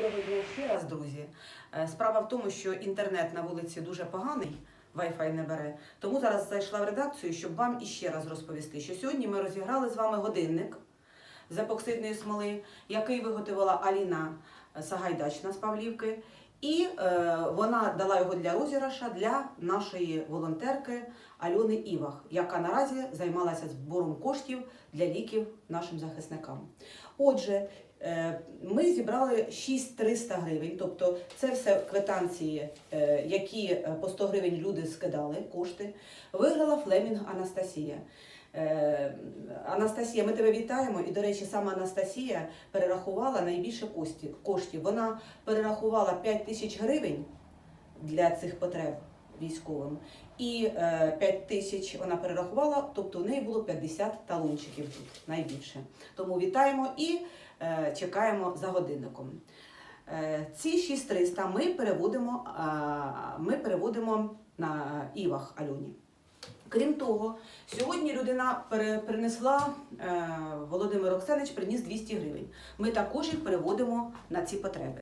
Доброго дня ще раз, друзі. Е, Справа в тому, що інтернет на вулиці дуже поганий, Wi-Fi не бере. Тому зараз зайшла в редакцію, щоб вам іще раз розповісти, що сьогодні ми розіграли з вами годинник з епоксидної смоли, який виготовила Аліна Сагайдачна з Павлівки. І е, вона дала його для розіграша для нашої волонтерки Альони Івах, яка наразі займалася збором коштів для ліків нашим захисникам. Отже, е, ми зібрали 6300 гривень, тобто це все квитанції, е, які е, по 100 гривень люди скидали кошти. Виграла Флемінг Анастасія. Е, Анастасія, ми тебе вітаємо. І, до речі, саме Анастасія перерахувала найбільше коштів. Вона перерахувала 5 тисяч гривень для цих потреб військовим. І е, 5 тисяч вона перерахувала, тобто у неї було 50 талончиків тут найбільше. Тому вітаємо і е, чекаємо за годинником. Е, ці 6300 ми переводимо, ми переводимо на Івах Альоні. Крім того, сьогодні людина принесла, е, Володимир Оксанич приніс 200 гривень. Ми також їх переводимо на ці потреби.